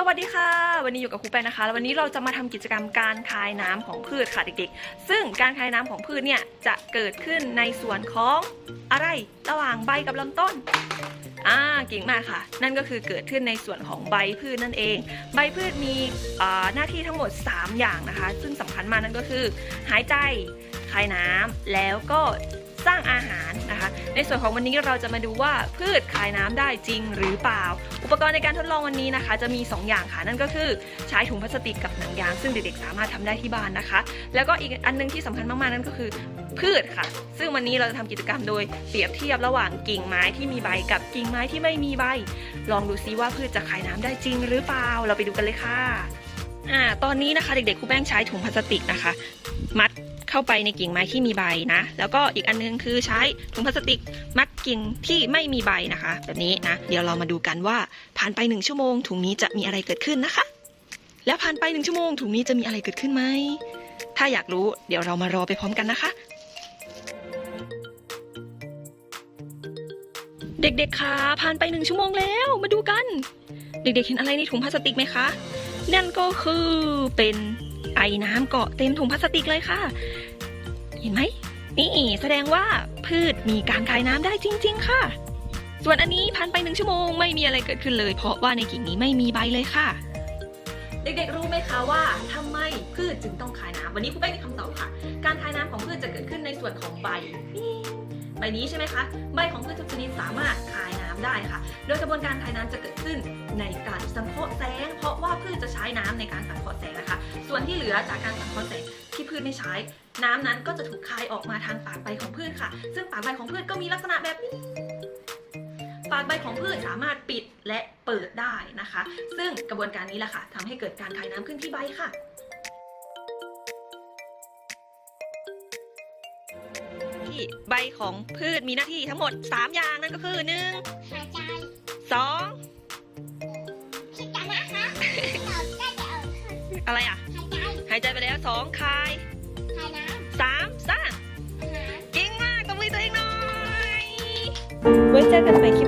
สวัสดีค่ะ วันนี้อยู่กับครูแป้งนะคะ แล้ววันนี้เราจะมาทำกิจกรรมการคายน้ำของพืชค่ะเด็กๆ ซึ่งการคายน้ำของพืชเนี่ยจะเกิดขึ้นในส่วนของอะไรระหว่างใบกับลำต้นอ่าเก่งมากค่ะ นั่นก็คือเกิดขึ้นในส่วนของใบพืชนั่นเอง ใบพืชมีหน้าที่ทั้งหมด 3 อย่างนะคะ ซึ่งสำคัญมากนั่นก็คือ หายใจคายน้ำแล้วก็สร้างอา ในส่วนของวันนี้เราจะมาดูว่าพืชคายน้ำได้จริงหรือเปล่า อุปกรณ์ในการทดลองวันนี้นะคะ จะมี 2 อย่างค่ะนั่นก็คือใช้ถุงพลาสติกกับหนังยาง ซึ่งเด็กๆสามารถทำได้ที่บ้านนะคะ แล้วก็อีกอันนึงที่สำคัญมากๆนั่นก็คือพืชค่ะ ซึ่งวันนี้เราจะทำกิจกรรมโดยเปรียบเทียบระหว่างกิ่งไม้ที่มีใบกับกิ่งไม้ที่ไม่มีใบ ลองดูซิว่าพืชจะคายน้ำได้จริงหรือเปล่า เราไปดูกันเลยค่ะอ่าตอนนี้นะคะเด็กๆครูแป้งใช้ถุงพลาสติกนะคะ มัด เข้าไปในกิ่งไม้ที่มีใบนะ แล้วก็อีกอันนึงคือใช้ถุงพลาสติกมัดกิ่งที่ไม่มีใบนะคะ แบบนี้นะ เดี๋ยวเรามาดูกันว่าผ่านไปหนึ่งชั่วโมงถุงนี้จะมีอะไรเกิดขึ้นนะคะ แล้วผ่านไปหนึ่งชั่วโมงถุงนี้จะมีอะไรเกิดขึ้นไหมถ้าอยากรู้เดี๋ยวเรามารอไปพร้อมกันนะคะเด็กๆคะผ่านไปหนึ่งชั่วโมงแล้วมาดูกัน เด็กๆเห็นอะไรในถุงพลาสติกไหมคะ นั่นก็คือเป็น ไอน้ำเกาะเต็มถุงพลาสติกเลยค่ะ เห็นไหมนี่แสดงว่าพืชมีการคายน้ำได้จริง ๆ ค่ะ ส่วนอันนี้ผ่านไปหนึ่งชั่วโมงไม่มีอะไรเกิดขึ้นเลย เพราะว่าในกิ่งนี้ไม่มีใบเลยค่ะ เด็กๆรู้ไหมคะว่าทำไมพืชจึงต้องคายน้ำวันนี้ครูแป้งมีคำตอบค่ะ การคายน้ำของพืชจะเกิดขึ้นในส่วนของใบใบนี้ใช่ไหมคะ ใบของพืชทุกชนิดสามารถคายน้ำได้ค่ะ โดยกระบวนการคายน้ำจะเกิดขึ้นในการสังเคราะห์แสง เพราะว่าพืชจะใช้น้ำในการสังเคราะห์แสง ลือจากการสังเคราะห์แสงที่พืชไม่ใช้ น้ำนั้นก็จะถูกคายออกมาทางปากใบของพืชค่ะ ซึ่งปากใบของพืชก็มีลักษณะแบบนี้ ปากใบของพืชสามารถปิดและเปิดได้นะคะ ซึ่งกระบวนการนี้แหละค่ะทำให้เกิดการคายน้ำขึ้นที่ใบค่ะที่ใบของพืชมีหน้าที่ทั้งหมด 3 อย่างนั่นก็คือ 1 หายใจ2คิดกันนะคะเราได้จะเอาอะไรอะหายใจหายใจไปแล้ว2คายหายน้3สร้างำอาหารเก่งมากตบมือตัวเองหน่อยไว้เจอกันใหม่คลิปหน้า